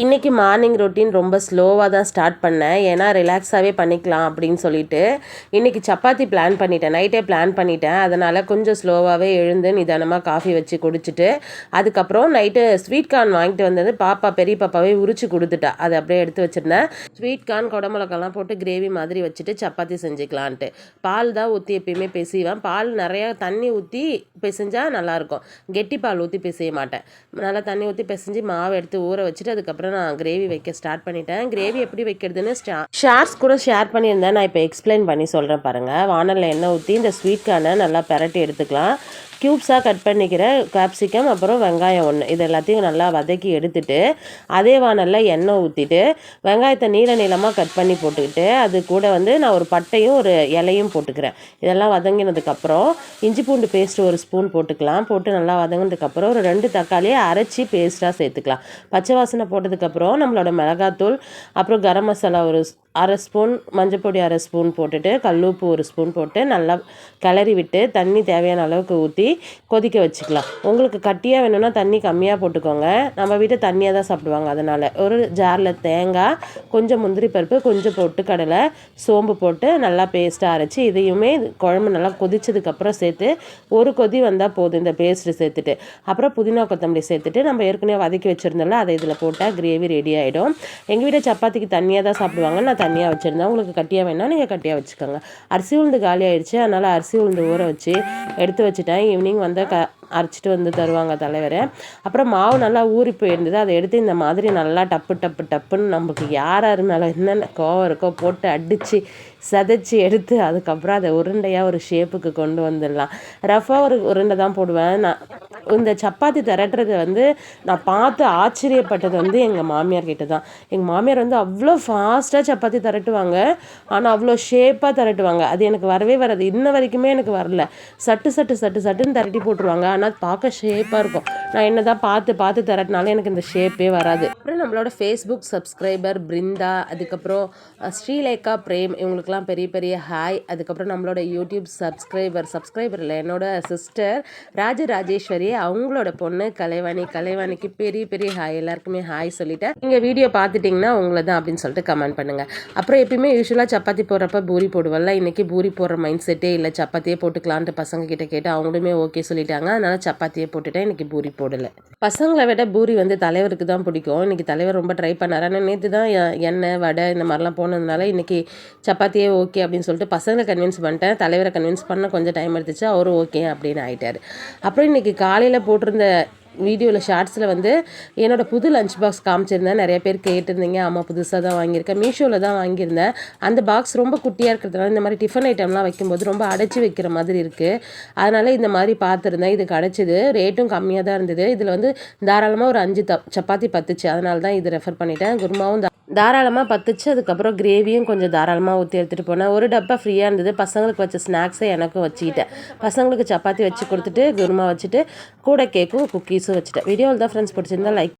இன்றைக்கி morning routine ரொம்ப ஸ்லோவாக தான் ஸ்டார்ட் பண்ணேன். ஏன்னா ரிலாக்ஸாகவே பண்ணிக்கலாம் அப்படின்னு சொல்லிட்டு இன்றைக்கி சப்பாத்தி பிளான் பண்ணிட்டேன். நைட்டே பிளான் பண்ணிட்டேன். அதனால் கொஞ்சம் ஸ்லோவாகவே எழுந்து நிதானமாக காஃபி வச்சு குடிச்சிட்டு அதுக்கப்புறம் நைட்டு ஸ்வீட் கார்ன் வாங்கிட்டு வந்தது. பாப்பா பெரிய பாப்பாவே உரிச்சு கொடுத்துட்டா. அதை அப்படியே எடுத்து வச்சுருந்தேன். ஸ்வீட் கார்ன் குடமிளகெல்லாம் போட்டு கிரேவி மாதிரி வச்சுட்டு சப்பாத்தி செஞ்சுக்கலான்ட்டு. பால் தான் ஊற்றி எப்பயுமே பிசைவேன். பால் நிறையா தண்ணி ஊற்றி பிசைஞ்சால் நல்லாயிருக்கும் கெட்டி பால் ஊற்றி பிசைய மாட்டேன். நல்லா தண்ணி ஊற்றி பிசைஞ்சு மாவு எடுத்து ஊற வச்சுட்டு அதுக்கப்புறம் நான் கிரேவி வைக்க ஸ்டார்ட் பண்ணிட்டேன். கிரேவி எப்படி வைக்கிறதுன்னு ஷேர்ஸ் ஷார்ட்ஸ் கூட ஷேர் பண்ணியிருந்தேன். நான் இப்போ எக்ஸ்பிளைன் பண்ணி சொல்கிறேன் பாருங்கள் வானலில் எண்ணெய் ஊற்றி இந்த ஸ்வீட் கார்னை நல்லா பெரட்டி எடுத்துக்கலாம். க்யூப்ஸாக கட் பண்ணிக்கிற கேப்சிகம் அப்புறம் வெங்காயம் ஒன்று இது எல்லாத்தையும் நல்லா வதக்கி எடுத்துட்டு அதே வானலில் எண்ணெய் ஊற்றிட்டு வெங்காயத்தை நீள நீளமாக கட் பண்ணி போட்டுக்கிட்டு அது கூட வந்து நான் ஒரு பட்டையும் ஒரு இலையும் போட்டுக்கிறேன். இதெல்லாம் வதங்கினதுக்கப்புறம் இஞ்சி பூண்டு பேஸ்ட் ஒரு ஸ்பூன் போட்டுக்கலாம். போட்டு நல்லா வதங்கினதுக்கப்புறம் ஒரு ரெண்டு தக்காளியை அரைச்சி பேஸ்ட்டாக சேர்த்துக்கலாம். பச்சை வாசனை போட்டதுக்கப்புறம் நம்மளோட மிளகாத்தூள் அப்புறம் கரம் மசாலா ஒரு அரை ஸ்பூன் மஞ்சப்பொடி அரை ஸ்பூன் போட்டுட்டு கல்லுப்பு ஒரு ஸ்பூன் போட்டு நல்லா கிளறி விட்டு தண்ணி தேவையான அளவுக்கு ஊற்றி கொதிக்க வச்சுக்கலாம். உங்களுக்கு கட்டியாக வேணும்னா தண்ணி கம்மியாக போட்டுக்கோங்க. நம்ம வீட்டை தண்ணியாக தான் சாப்பிடுவாங்க அதனால். ஒரு ஜாரில் தேங்காய் கொஞ்சம் முந்திரி பருப்பு கொஞ்சம் பொட்டுக்கடலை சோம்பு போட்டு நல்லா பேஸ்ட்டாக அரைச்சி இதையுமே குழம்பு நல்லா கொதிச்சதுக்கப்புறம் சேர்த்து ஒரு கொதி வந்தால் போதும் இந்த பேஸ்ட்டு சேர்த்துட்டு. அப்புறம் புதினா கொத்தமல்லி சேர்த்துட்டு நம்ம ஏற்கனவே வதக்கி வச்சுருந்தோம்ல அதை இதில் போட்டால் கிரேவி ரெடி ஆகிடும் எங்கள் வீட்டில் சப்பாத்திக்கு தண்ணியாக தான் சாப்பிடுவாங்க நான் தண்ணியாக வச்சுருந்தேன். உங்களுக்கு கட்டியாக வேணால் நீங்கள் கட்டியாக வச்சுக்கோங்க. அரிசி உளுந்து காலி ஆயிடுச்சு. அதனால் அரிசி உளுந்து ஊற வச்சு எடுத்து வச்சுட்டேன். ஈவினிங் வந்து க அரைச்சிட்டு வந்து தருவாங்க தலைவர். அப்புறம் மாவு நல்லா ஊறி போயிருந்தது. அதை எடுத்து இந்த மாதிரி நல்லா டப்பு டப்பு டப்புன்னு நமக்கு யார் யார் மேலே என்னென்ன கோவம் இருக்கோ போட்டு அடித்து சதைச்சி எடுத்து அதுக்கப்புறம் அதை உருண்டையாக ஒரு ஷேப்புக்கு கொண்டு வந்துடலாம். ரஃபாக ஒரு உருண்டை தான் போடுவேன். நான் இந்த சப்பாத்தி திரட்டுறது வந்து நான் பார்த்து ஆச்சரியப்பட்டது வந்து எங்கள் மாமியார் கிட்ட தான் எங்கள் மாமியார் வந்து அவ்வளோ ஃபாஸ்ட்டாக சப்பாத்தி திரட்டுவாங்க. ஆனால் அவ்வளோ ஷேப்பாக திரட்டுவாங்க. அது எனக்கு வரவே வராது. இன்ன வரைக்குமே எனக்கு வரல. சட்டு சட்டு சட்டு சட்டுன்னு திரட்டி போட்டுருவாங்க. ஆனால் பார்க்க ஷேப்பாக இருக்கும். நான் என்ன தான் பார்த்து பார்த்து தரதுனால எனக்கு இந்த ஷேப்பே வராது. அப்புறம் நம்மளோட ஃபேஸ்புக் சப்ஸ்கிரைபர் பிருந்தா அதுக்கப்புறம் ஸ்ரீலேகா பிரேம் இவங்களுக்குலாம் பெரிய பெரிய ஹாய் அதுக்கப்புறம் நம்மளோட யூடியூப் சப்ஸ்கிரைபர் சப்ஸ்கிரைபர் இல்லை என்னோட சிஸ்டர் ராஜராஜேஸ்வரி அவங்களோட பொண்ணு கலைவாணி. கலைவாணிக்கு பெரிய பெரிய ஹாய் எல்லாருக்குமே ஹாய் சொல்லிட்டேன். நீங்கள் வீடியோ பார்த்துட்டிங்கன்னா உங்களை தான் அப்படின்னு சொல்லிட்டு கமெண்ட் பண்ணுங்கள் அப்புறம் எப்பயுமே யூஸ்வலாக சப்பாத்தி போடுறப்ப பூரி போடுவல்ல. இன்றைக்கி பூரி போடுற மைண்ட் செட்டே இல்லை. சப்பாத்தியே போட்டுக்கலான்ட்டு பசங்க கிட்ட கேட்டு அவங்களுமே ஓகே சொல்லிட்டாங்க. அதனால் சப்பாத்தியே போட்டுட்டேன். இன்றைக்கி பூரி போடலை. பசங்களை விட பூரி வந்து தலைவருக்கு தான் பிடிக்கும். இன்றைக்கி தலைவர் ரொம்ப ட்ரை பண்ணார். ஆனால் நேற்று தான் எண்ணெய் வடை இந்த மாதிரிலாம் போனதுனால இன்றைக்கி சப்பாத்தியே ஓகே அப்படின்னு சொல்லிட்டு பசங்களை கன்வின்ஸ் பண்ணிட்டேன். தலைவரை கன்வின்ஸ் பண்ண கொஞ்சம் டைம் எடுத்துச்சு. அவரும் ஓகே அப்படின்னு ஆகிட்டார் அப்புறம் இன்னைக்கு காலையில் போட்டிருந்த வீடியோவில் ஷார்ட்ஸில் வந்து என்னோட புது லஞ்ச் பாக்ஸ் காமிச்சிருந்தேன். நிறைய பேர் கேட்டிருந்தீங்க. ஆமாம் புதுசாக தான் வாங்கியிருக்கேன். மீஷோவில் தான் வாங்கியிருந்தேன். அந்த பாக்ஸ் ரொம்ப குட்டியாக இருக்கிறதுனால இந்த மாதிரி டிஃபன் ஐட்டம்லாம் வைக்கும்போது ரொம்ப அடைச்சி வைக்கிற மாதிரி இருக்குது அதனால் இந்த மாதிரி பார்த்துருந்தேன். இது கிடச்சிது. ரேட்டும் கம்மியாக தான் இருந்தது. இதில் வந்து தாராளமாக ஒரு அஞ்சு த சப்பாத்தி பத்துச்சு. அதனால தான் இது ரெஃபர் பண்ணிட்டேன். குருமாவும் தாராளமாக பத்துச்சு. அதுக்கப்புறம் கிரேவியும் கொஞ்சம் தாராளமாக ஊற்றி எடுத்துகிட்டு போனேன். ஒரு டப்பா ஃப்ரீயாக இருந்தது. பசங்களுக்கு வச்ச ஸ்நாக்ஸை எனக்கும் வச்சுக்கிட்டேன். பசங்களுக்கு சப்பாத்தி வச்சு கொடுத்துட்டு குருமா வச்சுட்டு கூட கேக்கும் குக்கீஸும் வச்சுட்டேன். வீடியோவில் தான் ஃப்ரெண்ட்ஸ் பிடிச்சிருந்தா லைக்